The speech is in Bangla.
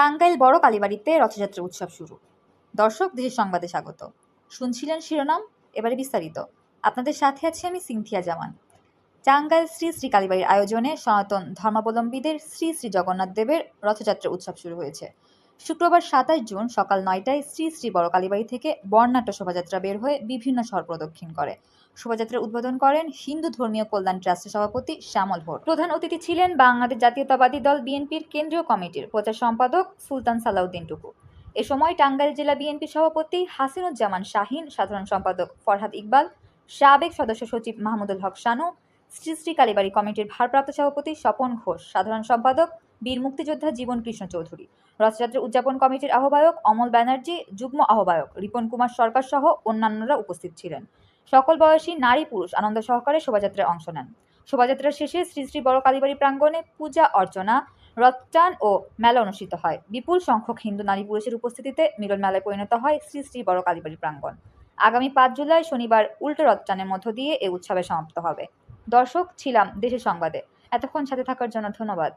টাঙ্গাইল বড় কালীবাড়িতে রথযাত্রা উৎসব শুরু। দর্শক, দেশের সংবাদে স্বাগত। শুনছিলেন শিরোনাম, এবারে বিস্তারিত। আপনাদের সাথে আছি আমি সিনথিয়া জামান। টাঙ্গাইল শ্রী শ্রী কালীবাড়ির আয়োজনে সনাতন ধর্মাবলম্বীদের শ্রী শ্রী জগন্নাথ দেবের রথযাত্রা উৎসব শুরু হয়েছে। শুক্রবার সাতাশ জুন সকাল নয়টায় শ্রী শ্রী বড় কালীবাড়ি থেকে বর্ণাঢ্য শোভাযাত্রা বের হয়ে বিভিন্ন শহর প্রদক্ষিণ করে। শোভাযাত্রার উদ্বোধন করেন হিন্দু ধর্মীয় কল্যাণ ট্রাস্টের সভাপতি শ্যামল ভোট। প্রধান অতিথি ছিলেন বাংলাদেশ জাতীয়তাবাদী দল বিএনপির কেন্দ্রীয় কমিটির প্রচার সম্পাদক সুলতান সালাউদ্দিন টুকু। এ সময় টাঙ্গাইল জেলা বিএনপি সভাপতি হাসিনুজ্জামান শাহিন, সাধারণ সম্পাদক ফরহাদ ইকবাল, সাবেক সদস্য সচিব মাহমুদুল হক শানু, শ্রী শ্রী কালীবাড়ি কমিটির ভারপ্রাপ্ত সভাপতি স্বপন ঘোষ, সাধারণ সম্পাদক বীর মুক্তিযোদ্ধা জীবন কৃষ্ণ চৌধুরী। রথযাত্রা উদযাপন কমিটির আহ্বায়ক অমল ব্যানার্জি, যুগ্ম আহ্বায়ক রিপন কুমার সরকার সহ অন্যান্যরা উপস্থিত ছিলেন। সকল বয়সী নারী পুরুষ আনন্দ সহকারে শোভাযাত্রায় অংশ নেন। শোভাযাত্রা শেষে শ্রী শ্রী বড় কালীবাড়ি প্রাঙ্গণে পূজা অর্চনা রথটান ও মেলা অনুষ্ঠিত হয়। বিপুল সংখ্যক হিন্দু নারী পুরুষের উপস্থিতিতে মিলন মেলায় পরিণত হয় শ্রী শ্রী বড় কালীবাড়ি প্রাঙ্গণ। আগামী পাঁচ জুলাই শনিবার উল্টো রথটানের মধ্য দিয়ে এ উৎসবে সমাপ্ত হবে। দর্শক, ছিলাম দেশের সংবাদে। এতক্ষণ সাথে থাকার জন্য ধন্যবাদ।